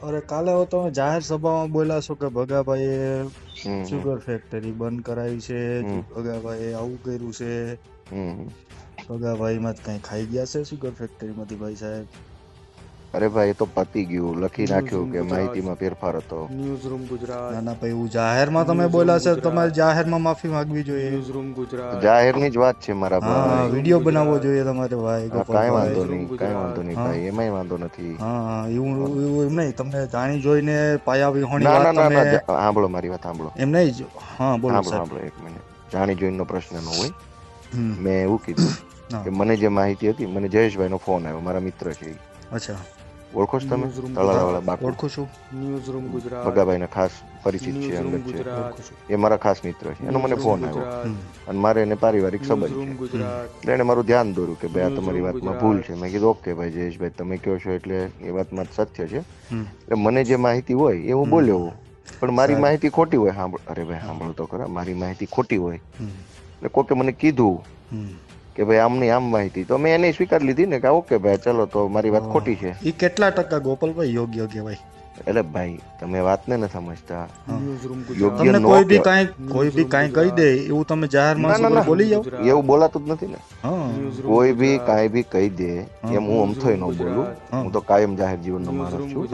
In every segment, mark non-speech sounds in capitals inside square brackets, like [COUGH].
અરે કાલે તમે જાહેર સભામાં બોલ્યા છો કે ભગાભાઈએ સુગર ફેક્ટરી બંધ કરાવી છે. ભગાભાઈએ આવું કર્યું છે? ભગાભાઈ માં જ કઈ ખાઈ ગયા છે સુગર ફેક્ટરી માંથી ભાઈ સાહેબ? અરે ભાઈ એ તો પતી ગયું. લખી નાખ્યું કે. માહિતીમાં ફેરફાર હતો. Newsroom Gujarat. ના ના ભાઈ હું જાહેરમાં તમે બોલ્યા છે તમારે જાહેરમાં માફી માંગવી જોઈએ. News room Gujarat. જાહેરની જ વાત છે મારા ભાઈ. વિડિયો બનાવવો જોઈએ તમારે ભાઈ હા, વાંધો નહીં કાંઈ વાંધો નહીં ભાઈ એમાંય વાંધો નથી. હા એવું એવું એમ નહીં તમને જાણી જોઈને પાયા વિહોણી વાત તમે સાંભળો મારી વાત સાંભળો. એમ નહીં હા બોલો સાંભળો એક મિનિટ. જાણી જોઈનો પ્રશ્ન ન હોય. મેં એવું કીધું કે મને જે માહિતી હતી મને જયેશભાઈ નો ફોન આવ્યો મારા મિત્ર છે. અચ્છા. ઓળખો છો તમે? તળાળાવાળા બાપુ. ઓળખું છું? Newsroom Gujarat. ભગાભાઈ ખાસ પરિચિત છે એ મારા ખાસ મિત્ર છે. એનો મને ફોન આવ્યો. અને મારે એને પારિવારિક સંબંધ છે. એટલે એને મારું ધ્યાન દોર્યું કે ભાઈ આ તમારી વાતમાં ભૂલ છે. મેં કીધું ઓકે ભાઈ જયેશભાઈ તમે કહો છો એટલે એ વાતમાં સત્ય છે. એટલે મને જે માહિતી હોય એ હું બોલ્યો પણ મારી માહિતી ખોટી હોય સાંભળ. અરે ભાઈ સાંભળો તો ખરા. મારી માહિતી ખોટી હોય. એટલે કોકે મને કીધું. કે ભાઈ આમની આમ માહિતી. તો મેં એને સ્વીકાર લીધી ને કે ઓકે ભાઈ ચલો તો મારી વાત ખોટી છે. એ કેટલા ટકા ગોપાલભાઈ યોગ્ય કહેવાય? એટલે ભાઈ તમે વાતને ન સમજતા. યોગ્ય તમને કોઈ બી. કાંઈ કોઈ બી કાંઈ કહી દે એવું તમે જાહેરમાં ના. બોલી જાવ એવું બોલાતું જ નથી ને. કોઈ બી ગુજરાત. કાંઈ બી કહી દે હા. એમ હું અમથોય ન બોલું. હું. તો કાયમ જાહેર જીવનનો માણસ છું.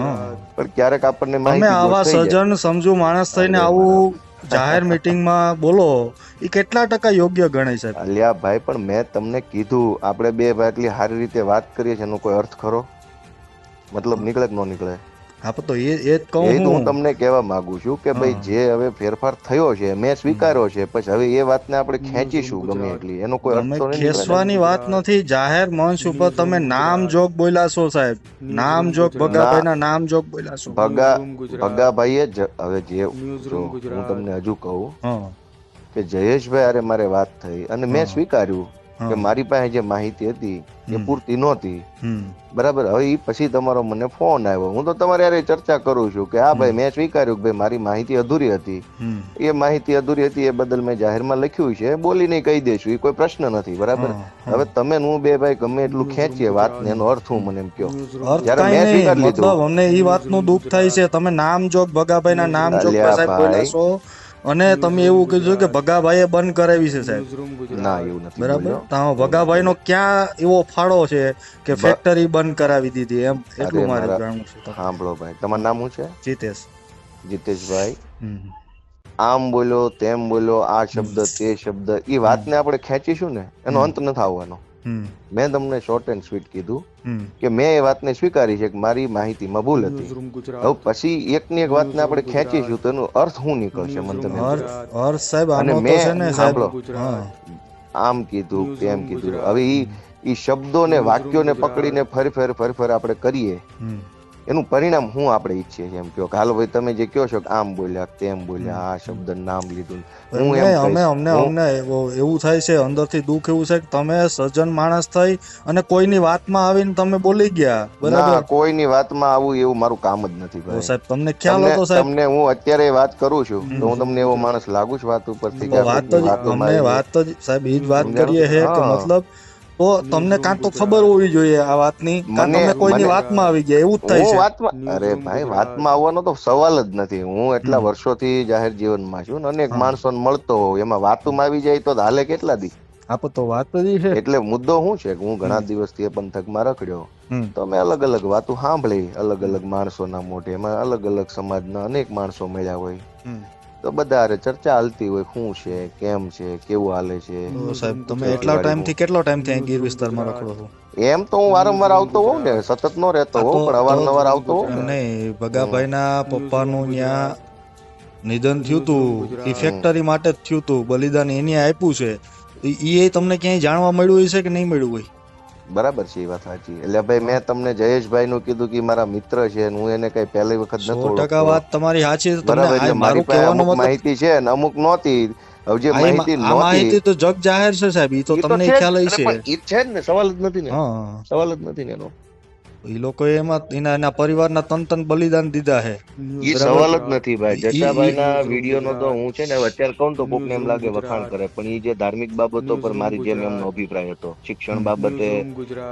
પણ ક્યારેક આપણને તમે માહિતી આવા સજન થઈ સમજુ માણસ થઈને આવું જાહેર [LAUGHS] મીટિંગમાં બોલો એ કેટલા ટકા યોગ્ય ગણાય સાહેબ અલ્યા ભાઈ પણ મેં તમને કીધું આપણે બે ભાઈ એટલી સારી રીતે વાત કરીએ છીએ એનો કોઈ અર્થ ખરો? મતલબ નીકળે કે ન નીકળે? હા તો એ એ કહું હું હું. તમને કહેવા માંગુ છું કે ભાઈ જે હવે ફેરફાર થયો છે મેં સ્વીકાર્યો છે પછી હવે એ વાતને આપણે ખેંચીશું ગમે એટલી. એનો કોઈ અર્થ તમે તો નહીં નીકળે વાત નથી. જાહેર મંચ ઉપર તમે નામ. જોગ બોલ્યા છો સાહેબ. નામ જોગ. ભગાભાઈના નામ જોગ બોલ્યા છો. ભગા ભગાભાઈએ હવે જે હું તમને હજુ કહું કે જયેશભાઈ અરે મારે વાત થઈ અને મેં સ્વીકાર્યું. કે મારી પાસે જે માહિતી હતી એ પૂરતી નહોતી. બરાબર? હવે પછી તમારો મને ફોન આવ્યો. હું તો તમારે યારે ચર્ચા કરું છું કે હા ભાઈ મેં સ્વીકાર્યું કે ભાઈ મારી માહિતી અધૂરી હતી. એ માહિતી અધૂરી હતી એ બદલ મેં જાહેરમાં લખ્યું છે. બોલીને કહી દેશું. એ કોઈ પ્રશ્ન નથી. બરાબર. હવે તમે હું બે ભાઈ ગમે એટલું ખેંચીએ વાત ને એનો અર્થ હું મને એમ કયો. જયારે મેં સ્વીકાર લીધું. અમને ઈ વાતનું દુઃખ થાય છે. તમે નામ જોગ ભગાભાઈના નામ જોગ સાહેબ. બોલ્યા છો. અને તમે એવું કીધું કે ભગાભાઈએ બંધ કરાવી છે સાહેબ. ના એવું નથી બરાબર? તો ભગાભાઈ ભગાભાઈનો ક્યાં એવો ફાળો છે કે ફેક્ટરી બંધ કરાવી દીધી એમ? એટલું મારે જાણવું છે સાંભળો ભાઈ તમારું નામ શું છે? જીતેશ. જીતેશભાઈ. આમ બોલ્યો તેમ બોલ્યો આ શબ્દ તે શબ્દ એ વાતને આપણે ખેંચીશું ને એનો અંત નથી આવવાનો. મેં તમને શોર્ટ એન્ડ સ્વીટ કીધું કે મેં એ વાતને સ્વીકારી છે કે મારી માહિતીમાં ભૂલ હતી. હવે પછી એકની એક વાતને આપણે ખેંચીશું તો એનો અર્થ શું નીકળશે મને તમે. હર્ષ સાહેબ અને મેં સાંભળો. આમ કીધું તેમ કીધું હવે ઈ ઈ શબ્દોને વાક્યોને. પકડીને ફરી ફર ફરી ફર આપણે કરીએ. એનું પરિણામ હું આપણે ઈચ્છીએ છીએ એમ કહો કે હાલો ભાઈ તમે જે કહો છો કે આમ બોલ્યા તેમ બોલ્યા આ શબ્દ નામ લીધું હું એમ અમે અમને અમને એવું થાય છે અંદરથી દુઃખ એવું છે કે તમે સજ્જન માણસ થઈ અને કોઈની વાતમાં આવીને તમે બોલી ગયા. બરાબર? કોઈની વાતમાં આવું એવું મારું કામ જ નથી ભાઈ. સાહેબ તમને ખ્યાલ હતો સાહેબ? તમને હું અત્યારે વાત કરું છું તો હું તમને એવો માણસ લાગુ છું વાત ઉપરથી વાત જ અમને વાત જ સાહેબ એ જ વાત કરીએ છે કે મતલબ તો તમને કાં તો ખબર હોવી જોઈએ આ વાતની? કાં તમે કોઈની વાતમાં આવી ગયા? એવું જ થાય છે. વાતમાં અરે ભાઈ વાતમાં આવવાનો તો સવાલ જ નથી. હું એટલા વર્ષોથી જાહેર જીવનમાં છું ને અનેક. માણસોને મળતો હોઉં. એમાં વાતોમાં આવી જાય તો હાલે કેટલા દી? આપ તો વાત જ છે. એટલે મુદ્દો શું છે? કે હું ઘણા દિવસથી એ પંથકમાં રખડ્યો. તો મેં અલગ અલગ વાતો સાંભળી. અલગ અલગ માણસોના મોઢે એમાં અલગ અલગ સમાજના અનેક માણસો મળ્યા હોય. તો બધા ચર્ચા હાલતી હોય શું છે કેમ છે કેવું હાલે છે. સાહેબ તમે એટલા ટાઈમથી કેટલો ટાઈમથી અહીં ગીર વિસ્તારમાં રખડો છો? એમ તો હું વારંવાર આવતો હોઉં ને સતત નો રહેતો હોઉં પણ અવારનવાર આવતો હોઉં. નહીં ભગાભાઈ નહીં ભગાભાઈના પપ્પાનું ત્યાં નિધન થયું તું. એ ફેક્ટરી માટે જ થયું તું બલિદાન એને આપ્યું છે. એ તમને ક્યાંય જાણવા મળ્યું હશે કે નહીં મળ્યું હોય? બરાબર છે એ વાત સાચી. એટલે ભાઈ મેં તમને જયેશભાઈ નું કીધું કે મારા મિત્ર છે હું એને કઈ પહેલી વખત નથી ટકા વાત તમારી સાચી બરાબર એટલે મારી પાસે અમુક માહિતી છે ને અમુક નહોતી. હવે જે માહિતી માહિતી તો જગ જાહેર છે સાહેબ એ તો તમને ખ્યાલ છે જ છે જ ને સવાલ જ નથી ને. સવાલ જ નથી ને એનો. એ લોકો એમાં એના એના પરિવારના તન તન બલિદાન દીધા છે. એ સવાલ જ નથી ભાઈ. ઈ- ઈ- જટાભાઈ ના વીડિયો નો તો હું છે ને અત્યારે કહું તો કોકને એમ લાગે વખાણ કરે. પણ એ જે ધાર્મિક બાબતો પર મારી જેમ એમનો અભિપ્રાય હતો. શિક્ષણ બાબતે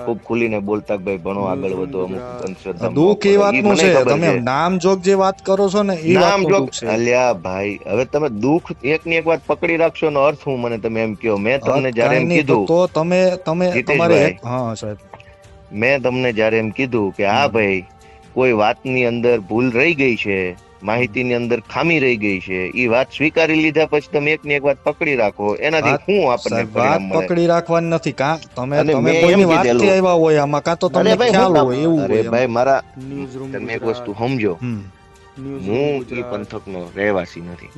ખૂબ ખુલીને બોલતા ભાઈ ભણો આગળ વધો અમુક અંધશ્રદ્ધા દુઃખ એ. વાતનું છે. તમે નામ જોગ જે વાત કરો છો ને એ નામ જોગ છે. અલ્યા ભાઈ હવે તમે દુઃખ એક ની એક વાત પકડી રાખશો નો અર્થ હું મને તમે એમ કહો? મેં તમને જયારે એમ તો- કીધું તો તમે તમે તમારે હા સાહેબ. મેં તમને જયારે એમ કીધું કે આ ભાઈ કોઈ વાતની અંદર ભૂલ રહી ગઈ છે માહિતીની અંદર ખામી રહી ગઈ છે એ વાત સ્વીકારી લીધા પછી તમે એક ની એક વાત પકડી રાખો એનાથી શું આપણને વાત પકડી રાખવાની નથી કા તમે તમે કોઈની વાતથી આવ્યા હોય આમાં કા તો તમને ખ્યાલ હોય એવું અરે હોય ભાઈ મારા તમે એક વસ્તુ સમજો. હું એ. પંથકનો રહેવાસી નથી.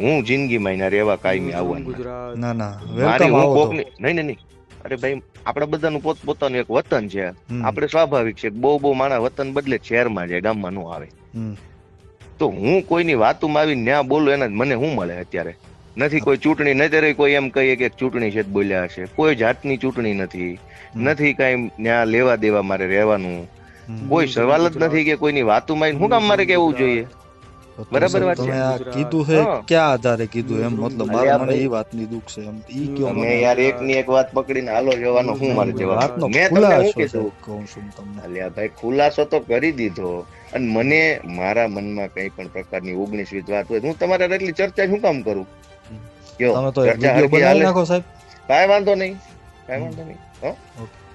હું. જિંદગીમાં એના રહેવા કાયમી આવવાનું ના ના મારી હું આવો કોકની નહીં નહીં નહીં. અરે ભાઈ આપણા બધાનું પોત પોતાનું એક વતન છે. આપણે સ્વાભાવિક છે કે બહુ બહુ માણસ વતન બદલે શહેરમાં જાય ગામમાં નું આવે. તો હું કોઈની વાતોમાં આવી ન્યા બોલું એના મને શું મળે અત્યારે? નથી કોઈ ચૂંટણી નથી કોઈ એમ કહીએ કે એક ચૂંટણી છે બોલ્યા હશે. કોઈ જાતની ચૂંટણી નથી. નથી કઈ ન્યા લેવા દેવા મારે રહેવાનું. કોઈ સવાલ જ નથી કે કોઈની વાતોમાં શું કામ મારે કેવું જોઈએ? બરાબર વાત છે. આ કીધું છે ક્યાં આધારે કીધું એમ? મતલબ મારા મને એ વાતની દુઃખ છે એમ. ઈ કયો મે યાર એક ની એક વાત પકડીને હાલો જવાનો હું મારે જવાબ? મે તમને ખુલાસો શું કીધું? કહું છું તમને. અલ્યા ભાઈ ખુલાસો તો કરી દીધો. અને મને મારા મનમાં કઈ પણ પ્રકારની ઓગણીસ વીસ વાત હોય હું તમારે એટલી ચર્ચા શું કામ કરું? કયો તમે તો વીડિયો બનાવી નાખો સાહેબ. કાંઈ વાંધો નહીં. કાંઈ વાંધો નહીં. હો? ઓકે.